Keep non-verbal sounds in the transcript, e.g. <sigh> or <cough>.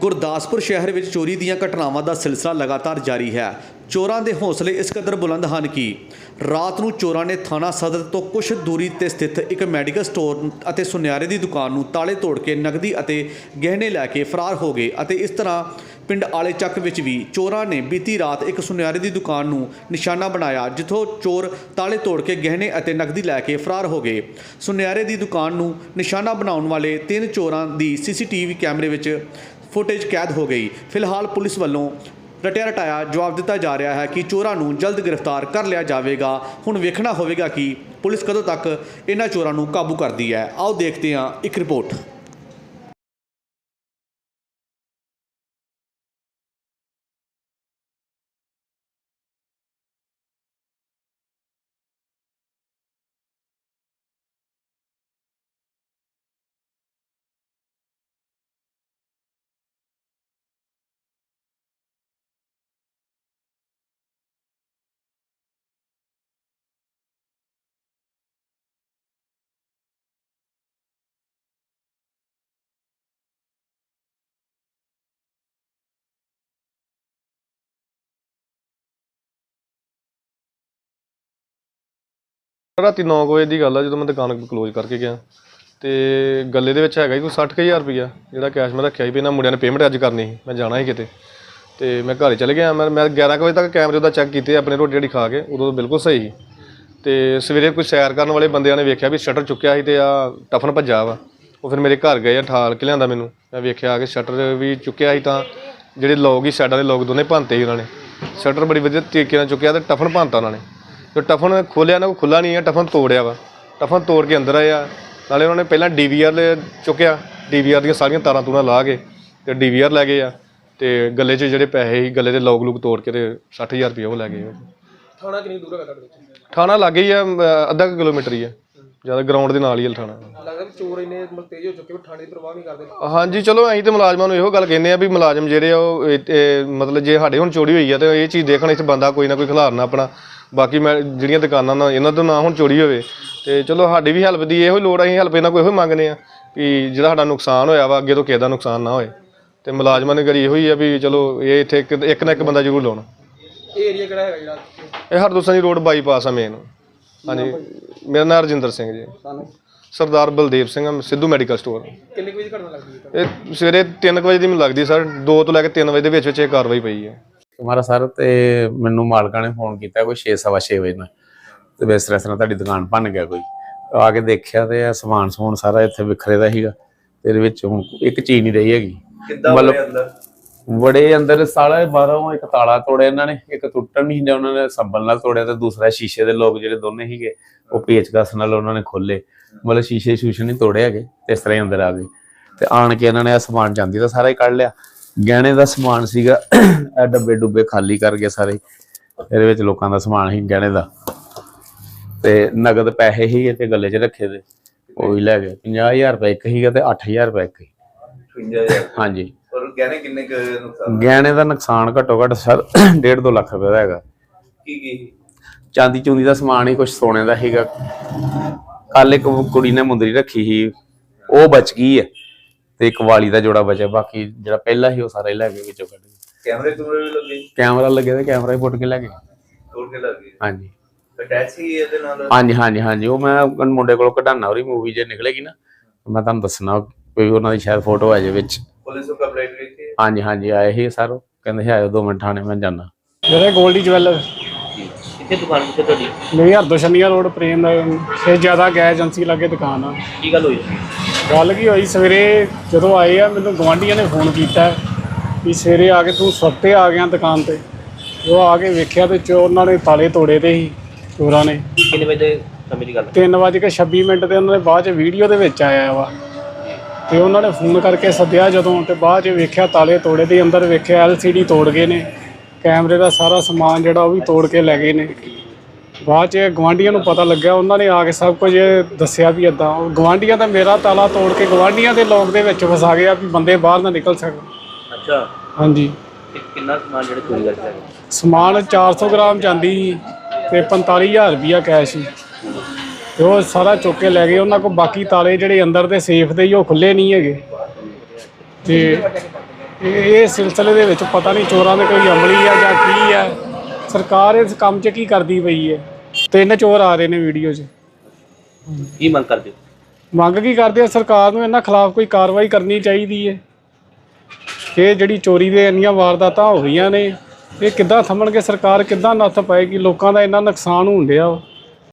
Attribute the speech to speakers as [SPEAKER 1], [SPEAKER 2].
[SPEAKER 1] ਗੁਰਦਾਸਪੁਰ ਸ਼ਹਿਰ ਵਿੱਚ ਚੋਰੀ ਦੀਆਂ ਘਟਨਾਵਾਂ ਦਾ ਸਿਲਸਿਲਾ ਲਗਾਤਾਰ ਜਾਰੀ ਹੈ। ਚੋਰਾਂ ਦੇ ਹੌਸਲੇ ਇਸ ਕਦਰ ਬੁਲੰਦ ਹਨ ਕਿ ਰਾਤ ਨੂੰ ਚੋਰਾਂ ਨੇ ਥਾਣਾ ਸਦਰ ਤੋਂ ਕੁਝ ਦੂਰੀ ਤੇ ਸਥਿਤ ਇੱਕ ਮੈਡੀਕਲ ਸਟੋਰ ਅਤੇ ਸੁਨਿਆਰੇ ਦੀ ਦੁਕਾਨ ਨੂੰ ਤਾਲੇ ਤੋੜ ਕੇ ਨਗਦੀ ਅਤੇ ਗਹਿਣੇ ਲੈ ਕੇ ਫਰਾਰ ਹੋ ਗਏ ਅਤੇ ਇਸ ਤਰ੍ਹਾਂ ਪਿੰਡ ਆਲੇ ਚੱਕ ਵਿੱਚ ਵੀ ਚੋਰਾਂ ਨੇ ਬੀਤੀ ਰਾਤ ਇੱਕ ਸੁਨਿਆਰੇ ਦੀ ਦੁਕਾਨ ਨੂੰ ਨਿਸ਼ਾਨਾ ਬਣਾਇਆ, ਜਿੱਥੋਂ ਚੋਰ ਤਾਲੇ ਤੋੜ ਕੇ ਗਹਿਣੇ ਅਤੇ ਨਕਦੀ ਲੈ ਕੇ ਫਰਾਰ ਹੋ ਗਏ। ਸੁਨਿਆਰੇ ਦੀ ਦੁਕਾਨ ਨੂੰ ਨਿਸ਼ਾਨਾ ਬਣਾਉਣ ਵਾਲੇ ਤਿੰਨ ਚੋਰਾਂ ਦੀ ਸੀਸੀਟੀਵੀ ਕੈਮਰੇ ਵਿੱਚ ਫੁਟੇਜ ਕੈਦ ਹੋ ਗਈ। ਫਿਲਹਾਲ ਪੁਲਿਸ ਵੱਲੋਂ ਰਟਿਆ ਰਟਾਇਆ ਜਵਾਬ ਦਿੱਤਾ ਜਾ ਰਿਹਾ ਹੈ ਕਿ ਚੋਰਾਂ ਨੂੰ ਜਲਦ ਗ੍ਰਿਫਤਾਰ ਕਰ ਲਿਆ ਜਾਵੇਗਾ। ਹੁਣ ਵੇਖਣਾ ਹੋਵੇਗਾ ਕਿ ਪੁਲਿਸ ਕਦੋਂ ਤੱਕ ਇਹਨਾਂ ਚੋਰਾਂ ਨੂੰ ਕਾਬੂ ਕਰਦੀ ਹੈ। ਆਓ ਦੇਖਦੇ ਹਾਂ ਇੱਕ ਰਿਪੋਰਟ।
[SPEAKER 2] ਰਾਤੀ 9 ਵਜੇ ਦੀ ਗੱਲ ਆ, ਜਦੋਂ ਮੈਂ ਦੁਕਾਨ ਕਲੋਜ਼ ਕਰਕੇ ਗਿਆ। ਤੇ ਗੱਲੇ ਦੇ ਵਿੱਚ ਹੈਗਾ ਸੀ ਕੋਈ 60000 ਰੁਪਇਆ, ਜਿਹੜਾ ਕੈਸ਼ ਮੈਂ ਰੱਖਿਆ ਸੀ ਵੀ ਇਹਨਾਂ ਮੁੰਡਿਆਂ ਨੇ ਪੇਮੈਂਟ ਅੱਜ ਕਰਨੀ ਸੀ, ਮੈਂ ਜਾਣਾ ਸੀ ਕਿਤੇ। ਤੇ ਮੈਂ ਘਰ ਚਲੇ ਗਿਆ, ਮੈਂ ਮੈਂ 11 ਕੁ ਵਜੇ ਤੱਕ ਕੈਮਰੇ ਉਹਦਾ ਚੈੱਕ ਕੀਤੇ, ਆਪਣੇ ਰੋਟੀ ਜਿਹੜੀ ਖਾ ਕੇ, ਉਦੋਂ ਬਿਲਕੁਲ ਸਹੀ। ਸੀ ਤੇ ਸਵੇਰੇ ਕੋਈ ਸੈਰ ਕਰਨ ਵਾਲੇ ਬੰਦਿਆਂ ਨੇ ਵੇਖਿਆ ਵੀ ਸ਼ਟਰ ਚੁੱਕਿਆ ਸੀ ਤੇ ਆ ਟਫਨ ਭੱਜਾ ਵਾ। ਉਹ ਫਿਰ ਮੇਰੇ ਘਰ ਗਏ ਆ, ਠਾਲ ਕੇ ਲਿਆਂਦਾ ਮੈਨੂੰ। ਮੈਂ ਵੇਖਿਆ ਕਿ ਸ਼ਟਰ ਵੀ ਚੁੱਕਿਆ ਸੀ ਤਾਂ ਜਿਹੜੇ ਲੋਕ ਹੀ ਸਾਈਡਾਂ ਦੇ ਲੋਕ ਦੋਨੇ ਭੰਨਤੇ ਸੀ ਉਹਨਾਂ ਨੇ। ਸ਼ਟਰ ਬੜੀ ਵਧੀਆ ਤਰੀਕੇ ਨਾਲ ਚੁੱਕਿਆ ਤੇ ਟਫਨ ਭੰਨਤਾ ਉਹਨਾਂ ਨੇ। ਤੇ ਟਫਨ ਖੋਲਿਆ ਨਾ ਕੋਈ ਖੁੱਲਾ ਨਹੀਂ ਹੈ ਟਫਨ ਤੋੜਿਆ ਵਾ। ਟਫਨ ਤੋੜ ਕੇ ਅੰਦਰ ਆਇਆ ਨਾਲੇ ਉਹਨਾਂ ਨੇ ਪਹਿਲਾਂ ਡੀਵੀਆਰ ਚੁੱਕਿਆ। ਡੀਵੀਆਰ ਦੀਆਂ ਸਾਰੀਆਂ ਤਾਰਾਂ ਤੂਰਾਂ ਲਾ ਕੇ ਤੇ ਡੀਵੀਆਰ ਲੈ ਗਏ ਆ। ਤੇ ਗੱਲੇ 'ਚ ਜਿਹੜੇ ਪੈਸੇ ਸੀ ਗੱਲੇ ਦੇ ਲੋਕ ਲੂਕ ਤੋੜ ਕੇ ਤੇ 60000 ਰੁਪਏ ਉਹ ਲੈ ਗਏ
[SPEAKER 3] ਥਾਣਾ ਕਿੰਨੀ ਦੂਰ ਹੈਗਾ ਤੁਹਾਡੇ ਵਿੱਚ
[SPEAKER 2] ਥਾਣਾ ਲੱਗੇ ਹੀ ਆ ਅਮ, ਅੱਧਾ ਕੁ ਕਿਲੋਮੀਟਰ ਹੀ ਆ। ਜ਼ਿਆਦਾ ਗਰਾਊਂਡ ਦੇ ਨਾਲ ਹੀ ਆ ਥਾਣਾ।
[SPEAKER 3] ਲੱਗਦਾ ਵੀ ਚੋਰ ਇੰਨੇ ਮਤਲਬ ਤੇਜ਼ ਹੋ ਚੁੱਕੇ ਵੀ ਥਾਣੇ ਦੀ ਪਰਵਾਹ ਨਹੀਂ ਕਰਦੇ।
[SPEAKER 2] ਹਾਂਜੀ ਚਲੋ ਅਸੀਂ ਤੇ ਮੁਲਾਜ਼ਮਾਂ ਨੂੰ ਇਹੋ ਗੱਲ ਕਹਿੰਦੇ ਆ ਵੀ ਮੁਲਾਜ਼ਮ ਜਿਹੜੇ ਆ ਉਹ ਇਹ- ਇਹ ਮਤਲਬ ਜੇ ਸਾਡੇ ਹੁਣ ਚੋਰੀ ਹੋਈ ਆ ਤੇ ਇਹ ਚੀਜ਼ ਦੇਖਣ ਇੱਥੇ ਬੰਦਾ ਕੋਈ ਨਾ ਕੋਈ ਖਿਲਾਰਨਾ ਆਪਣਾ। ਬਾਕੀ ਮੈਂ ਜਿਹੜੀਆਂ ਦੁਕਾਨਾਂ ਨਾਲ ਇਹਨਾਂ ਤੋਂ ਨਾ ਹੁਣ ਚੋਰੀ ਹੋਵੇ। ਤੇ ਚਲੋ ਸਾਡੀ ਵੀ ਹੈਲਪ ਦੀ ਇਹੋ ਹੀ ਲੋੜ ਆ, ਅਸੀਂ ਹੈਲਪ ਇਹਨਾਂ ਕੋਈ ਇਹੋ ਹੀ ਮੰਗਦੇ ਆ ਵੀ ਜਿਹੜਾ ਸਾਡਾ ਨੁਕਸਾਨ ਹੋਇਆ ਵਾ ਅੱਗੇ ਤੋਂ ਕਿਸੇ ਦਾ ਨੁਕਸਾਨ ਨਾ ਹੋਏ। ਤੇ ਮੁਲਾਜ਼ਮਾਂ ਨੇ ਕਰੀ ਇਹੋ ਹੀ ਆ ਵੀ ਚਲੋ ਇਹ ਇੱਥੇ ਇੱਕ ਇੱਕ ਨਾ ਇੱਕ ਬੰਦਾ ਜ਼ਰੂਰ ਲਾਉਣ।
[SPEAKER 3] ਇਹ ਏਰੀਆ ਕਿਹੜਾ ਹੈਗਾ ਜਿਹੜਾ
[SPEAKER 2] ਇਹ ਹਰਦੋਸਾਂ ਦੀ ਰੋਡ ਬਾਈਪਾਸ ਆ ਮੇਨ ਹਾਂਜੀ ਮੇਰਾ ਨਾਮ ਰਜਿੰਦਰ ਸਿੰਘ ਜੀ।
[SPEAKER 3] ਸਾਨੂੰ?
[SPEAKER 2] ਸਰਦਾਰ ਬਲਦੇਵ ਸਿੰਘ ਆ, ਸਿੱਧੂ ਮੈਡੀਕਲ ਸਟੋਰ
[SPEAKER 3] ਕਿੰਨੇ ਕੁ ਵਜੇ ਘਟਨਾ ਲੱਗਦੀ ਹੈ?
[SPEAKER 2] ਇਹ ਸਵੇਰੇ 3 ਵਜੇ ਦੀ ਮੈਨੂੰ ਲੱਗਦੀ ਸਰ। 2 ਤੋਂ ਲੈ ਕੇ 3 ਵਜੇ ਦੇ ਵਿੱਚ ਵਿੱਚ ਇਹ ਕਾਰਵਾਈ ਪਈ ਹੈ।
[SPEAKER 4] ਤੁਹਾਡਾ ਸਰ ਤੇ ਮੈਨੂੰ ਮਾਲਕਾਂ ਨੇ ਫੋਨ ਕੀਤਾ ਕੋਈ 6:30 ਵਜੇ ਨਾਲ। ਤੇ ਵੀ ਇਸ ਤਰ੍ਹਾਂ ਤੁਹਾਡੀ ਦੁਕਾਨ ਭੰਨ ਗਿਆ ਕੋਈ। ਆ ਕੇ ਦੇਖਿਆ ਤੇ ਇਹ ਸਮਾਨ ਸਮੂਨ ਸਾਰਾ ਇੱਥੇ ਵਿਖਰੇ ਦਾ ਸੀਗਾ। ਤੇ ਇਹਦੇ ਵਿੱਚ ਹੁਣ ਇੱਕ ਚੀਜ਼ ਨਹੀਂ ਰਹੀ ਹੈਗੀ। ਕਿੱਦਾਂ ਬੜੇ ਅੰਦਰ? ਬੜੇ ਅੰਦਰ ਸਾਲਾ ਬਾਹਰੋਂ ਇੱਕ ਤਾਲਾ ਤੋੜਿਆ ਇਹਨਾਂ ਨੇ ਇੱਕ ਟੁੱਟਣ ਨਹੀਂ ਦਿਆ ਉਹਨਾਂ ਨੇ ਸੰਭਲ ਨਾਲ ਤੋੜਿਆ ਤੇ ਦੂਸਰਾ ਸ਼ੀਸ਼ੇ ਦੇ ਲੋਕ ਜਿਹੜੇ ਦੋਨੇ ਸੀਗੇ ਉਹ ਪੇਚਕਸ ਨਾਲ ਉਹਨਾਂ ਨੇ ਖੋਲੇ ਮਤਲਬ ਸ਼ੀਸ਼ੇ ਸ਼ੂਸ਼ੇ ਨਹੀਂ ਤੋੜੇ ਹੈਗੇ ਤੇ ਇਸ ਤਰ੍ਹਾਂ ਹੀ ਅੰਦਰ ਆ ਗਏ। ਤੇ ਆਣ ਕੇ ਇਹਨਾਂ ਨੇ ਇਹ ਸਮਾਨ ਜਾਂਦੀ ਦਾ ਸਾਰਾ ਹੀ ਕੱਢ ਲਿਆ। ਗਹਿਣੇ ਦਾ ਸਮਾਨ ਸੀਗਾ ਇਹ ਡੱਬੇ ਡੁੱਬੇ ਖਾਲੀ ਕਰ ਗਏ ਸਾਰੇ। ਇਹਦੇ ਵਿੱਚ ਲੋਕਾਂ ਦਾ ਸਮਾਨ ਸੀ ਗਹਿਣੇ ਦਾ। ਤੇ ਨਗਦ ਪੈਸੇ ਹੀ ਤੇ ਗੱਲੇ 'ਚ ਰੱਖੇ ਤੇ ਉਹ ਵੀ ਲੈ ਗਏ। 50000 ਰੁਪਏ ਇੱਕ ਸੀਗਾ ਤੇ 8000 ਰੁਪਏ ਇੱਕ ਸੀ।
[SPEAKER 5] 55000
[SPEAKER 4] ਹਾਂਜੀ।
[SPEAKER 5] ਔਰ ਗਹਿਣੇ ਕਿੰਨੇ ਕੁ ਨੁਕਸਾਨ
[SPEAKER 4] ਗਹਿਣੇ ਦਾ ਨੁਕਸਾਨ ਘੱਟੋ ਘੱਟ ਸਰ <coughs> 1.5 2 ਲੱਖ ਰੁਪਏ ਦਾ ਹੈਗਾ।
[SPEAKER 5] ਕੀ ਕੀ?
[SPEAKER 4] ਚਾਂਦੀ ਚੂੰਦੀ ਦਾ ਸਮਾਨ ਹੀ ਕੁਝ ਸੋਨੇ ਦਾ ਸੀਗਾ। ਕੱਲ ਇੱਕ ਕੁੜੀ ਨੇ ਮੁੰਦਰੀ ਰੱਖੀ ਸੀ। ਉਹ ਬਚ ਗਈ ਹੈ। ਤੇ ਇੱਕ ਵਾਲੀ ਦਾ ਜੋੜਾ ਬਚਿਆ ਬਾਕੀ ਜਿਹੜਾ ਪਹਿਲਾ ਸੀ ਉਹ ਸਾਰਾ ਹੀ ਲੈ ਗਏ ਵਿੱਚੋਂ ਕੱਢ ਕੇ।
[SPEAKER 5] ਕੈਮਰੇ ਕੂਮਰੇ ਵੀ ਲੱਗੇ?
[SPEAKER 4] ਕੈਮਰਾ ਲੱਗਿਆ ਤੇ ਕੈਮਰਾ ਹੀ ਪੁੱਟ ਕੇ ਲੈ ਗਏ।
[SPEAKER 5] ਤੋੜ ਕੇ ਲੱਗੇ।
[SPEAKER 4] ਹਾਂਜੀ।
[SPEAKER 5] ਅਟੈਚ ਹੀ ਇਹਦੇ ਨਾਲ?
[SPEAKER 4] ਹਾਂਜੀ ਹਾਂਜੀ ਹਾਂਜੀ। ਉਹ ਮੈਂ ਉਹ ਮੁੰਡੇ ਕੋਲੋਂ ਕਢਾਣਾ ਉਹਦੀ ਮੂਵੀ ਜੇ ਨਿਕਲੇਗੀ ਨਾ ਮੈਂ ਤੁਹਾਨੂੰ ਦੱਸਣਾ ਕੋਈ ਉਹਨਾਂ ਦੀ ਸ਼ਾਇਦ ਫੋਟੋ ਆ ਜੇ ਵਿੱਚ।
[SPEAKER 5] ਪੁਲਿਸ ਨੂੰ ਕੰਪਲੇਂਟ ਕੀਤੀ
[SPEAKER 4] ਹਾਂਜੀ ਹਾਂਜੀ ਆਏ ਸੀ ਸਰ ਉਹ ਕਹਿੰਦੇ ਸੀ ਆਇਓ 2 ਮਿੰਟ ਥਾਣੇ ਮੈਂ ਜਾਣਾ
[SPEAKER 6] ਮੇਰੇ ਗੋਲਡੀ ਜਵੈਲਰ
[SPEAKER 5] ਕਿੱਥੇ ਦੁਕਾਨ ਕਿੱਥੇ ਤੁਹਾਡੀ?
[SPEAKER 6] ਮੇਰੀ ਹਰਦੋਸ਼ਨੀਆ ਰੋਡ ਪ੍ਰੇਮ ਸੇ ਜ਼ਿਆਦਾ ਗੈਸ ਏਜੰਸੀ ਲਾਗੇ ਦੁਕਾਨ ਆ।
[SPEAKER 5] ਕੀ ਗੱਲ ਹੋਈ?
[SPEAKER 6] ਗੱਲ ਕੀ ਹੋਈ? ਸਵੇਰੇ ਜਦੋਂ ਆਏ ਆ ਮੈਨੂੰ ਗਵਾਂਢੀਆਂ ਨੇ ਫੋਨ ਕੀਤਾ ਵੀ ਸਵੇਰੇ ਆ ਕੇ ਤੂੰ ਸਵਖਤੇ ਆ ਗਿਆ ਦੁਕਾਨ ਤੇ। ਉਹ ਆ ਕੇ ਵੇਖਿਆ ਤੇ ਚੋਰ ਉਹਨਾਂ ਨੇ ਤਾਲੇ ਤੋੜੇ ਤੇ ਸੀ ਚੋਰਾਂ ਨੇ।
[SPEAKER 5] ਕਿੰਨੇ ਵਜੇ ਸਮੇਂ ਦੀ ਗੱਲ
[SPEAKER 6] 3:26 ਮਿੰਟ ਤੇ ਉਹਨਾਂ ਦੇ ਬਾਅਦ ਚ ਵੀਡੀਓ ਦੇ ਵਿੱਚ ਆਇਆ ਵਾ। ਤੇ ਉਹਨਾਂ ਨੇ ਫੋਨ ਕਰਕੇ ਸੱਦਿਆ ਜਦੋਂ ਤੇ ਬਾਅਦ ਚ ਵੇਖਿਆ ਤਾਲੇ ਤੋੜੇ ਦੇ ਅੰਦਰ ਵੇਖਿਆ LCD ਤੋੜ ਗਏ ਨੇ। ਕੈਮਰੇ ਦਾ ਸਾਰਾ ਸਮਾਨ ਜਿਹੜਾ ਉਹ ਵੀ ਤੋੜ ਕੇ ਲੈ ਗਏ ਨੇ। ਬਾਅਦ ਚ ਗਵਾਂਢੀਆਂ ਨੂੰ ਪਤਾ ਲੱਗਿਆ ਉਹਨਾਂ ਨੇ ਆ ਕੇ ਸਭ ਕੁਝ ਦੱਸਿਆ ਵੀ ਇਦਾਂ ਗਵਾਂਢੀਆਂ ਦਾ ਮੇਰਾ ਤਾਲਾ ਤੋੜ ਕੇ ਗਵਾਂਢੀਆਂ ਦੇ ਲੋਕ ਦੇ ਵਿੱਚ ਫਸਾ ਗਿਆ ਵੀ ਬੰਦੇ ਬਾਹਰ ਨਾ ਨਿਕਲ ਸਕਣ।
[SPEAKER 5] ਅੱਛਾ।
[SPEAKER 6] ਹਾਂਜੀ।
[SPEAKER 5] ਤੇ ਕਿੰਨਾ ਸਮਾਨ ਜਿਹੜੇ ਚੋਰੀ ਕਰਕੇ ਲੈ
[SPEAKER 6] ਸਮਾਨ 400 ਗ੍ਰਾਮ ਚਾਂਦੀ ਸੀ ਤੇ 45000 ਰੁਪਿਆ ਕੈਸ਼ ਸੀ। ਤੇ ਉਹ ਸਾਰਾ ਚੁੱਕ ਕੇ ਲੈ ਗਏ। ਉਹਨਾਂ ਕੋਲ ਬਾਕੀ ਤਾਲੇ ਜਿਹੜੇ ਅੰਦਰ ਦੇ ਸੇਫ ਦੇ ਹੀ ਉਹ ਖੁੱਲੇ ਨਹੀਂ ਹੈਗੇ। ਤੇ ਇਹ ਇਹ ਸਿਲਸਿਲੇ ਦੇ ਵਿੱਚ ਪਤਾ ਨਹੀਂ ਚੋਰਾਂ ਦੇ ਕੋਈ ਅਮਲੀ ਆ ਜਾਂ ਕੀ ਆ। ਸਰਕਾਰ ਇਸ ਕੰਮ 'ਚ ਕੀ ਕਰਦੀ ਪਈ ਹੈ? ਤਿੰਨ ਚੋਰ ਆ ਰਹੇ ਨੇ ਵੀਡੀਓ 'ਚ।
[SPEAKER 5] ਕੀ ਮੰਗ ਕਰਦੇ ਹੋ?
[SPEAKER 6] ਮੰਗ ਕੀ ਕਰਦੇ ਆ? ਸਰਕਾਰ ਨੂੰ ਇਹਨਾਂ ਖਿਲਾਫ ਕੋਈ ਕਾਰਵਾਈ ਕਰਨੀ ਚਾਹੀਦੀ ਹੈ ਇਹ ਜਿਹੜੀ ਚੋਰੀ ਦੇ ਇੰਨੀਆਂ ਵਾਰਦਾਤਾਂ ਹੋ ਰਹੀਆਂ ਨੇ ਇਹ ਕਿੱਦਾਂ ਥੰਮਣਗੇ? ਸਰਕਾਰ ਕਿੱਦਾਂ ਨੱਥ ਪਾਏਗੀ? ਲੋਕਾਂ ਦਾ ਇੰਨਾ ਨੁਕਸਾਨ ਹੋਣ ਡਿਆ ਵਾ।